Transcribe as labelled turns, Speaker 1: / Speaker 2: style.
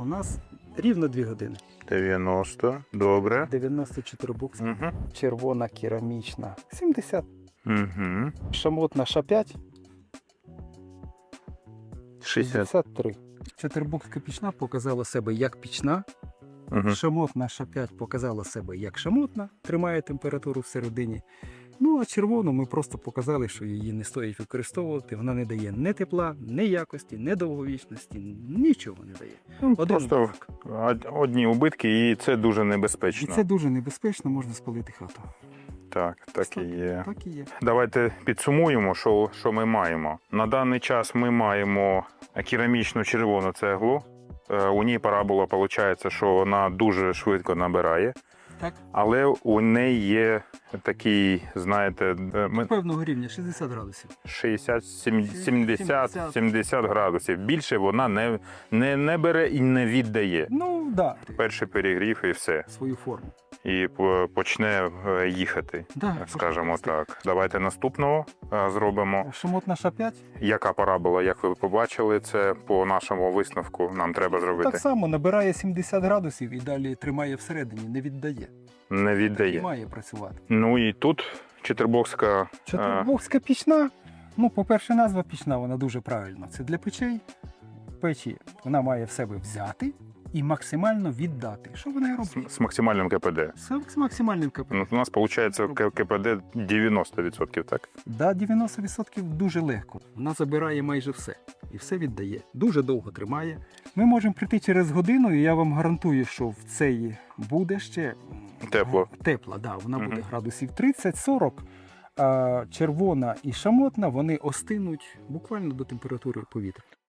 Speaker 1: У нас рівно 2 години.
Speaker 2: 90. Добре.
Speaker 1: 94 букс.
Speaker 2: Угу.
Speaker 1: Червона керамічна 70.
Speaker 2: Угу.
Speaker 1: Шамотна Ш5
Speaker 2: 60.
Speaker 1: 63. Чотирбукська пічна показала себе як пічна.
Speaker 2: Угу.
Speaker 1: Шамотна Ш5 показала себе як шамотна, тримає температуру всередині. Ну а червону ми просто показали, що її не стоїть використовувати. Вона не дає ні тепла, ні якості, ні довговічності, нічого не дає. Один
Speaker 2: Ну, Просто
Speaker 1: убиток.
Speaker 2: одні убитки, і це дуже небезпечно.
Speaker 1: І це дуже небезпечно, можна спалити хату.
Speaker 2: Так, так і є.
Speaker 1: Так і є.
Speaker 2: Давайте підсумуємо, що, що ми маємо. На даний час ми маємо керамічну червону цеглу. Е, У ній парабола виходить, що вона дуже швидко набирає,
Speaker 1: Так.
Speaker 2: але у неї є такий, знаєте, е, ми-
Speaker 1: Певного рівня 60 градусів.
Speaker 2: 60, 70,
Speaker 1: 70.
Speaker 2: 70 градусів. Більше вона не, не, не бере і не віддає.
Speaker 1: Ну, да.
Speaker 2: Перший перегрів і все.
Speaker 1: Свою форму.
Speaker 2: І почне е, їхати.
Speaker 1: Да,
Speaker 2: Скажемо так. Давайте наступного е, зробимо.
Speaker 1: Шамотна Ш5
Speaker 2: Яка парабола, як ви побачили, це по нашому висновку нам треба зробити.
Speaker 1: так само набирає 70 градусів і далі тримає всередині, не віддає.
Speaker 2: Не
Speaker 1: І
Speaker 2: віддає.
Speaker 1: має працювати.
Speaker 2: Ну і тут чотирбокська. е,
Speaker 1: Чотирбокська пічна. Ну, по-перше, назва пічна, вона дуже правильна. Це для печей. Печі вона має в себе взяти і максимально віддати. Що вона і
Speaker 2: з, максимальним КПД.
Speaker 1: З, максимальним КПД.
Speaker 2: Ну, у нас виходить КПД 90%, так?
Speaker 1: Да, 90% дуже легко. Вона забирає майже все. І все віддає. Дуже довго тримає. Ми можемо прийти через годину, і я вам гарантую, що в цей буде ще
Speaker 2: Тепло.
Speaker 1: Тепла, да, вона буде градусів 30-40. А червона і шамотна вони остинуть буквально до температури повітря.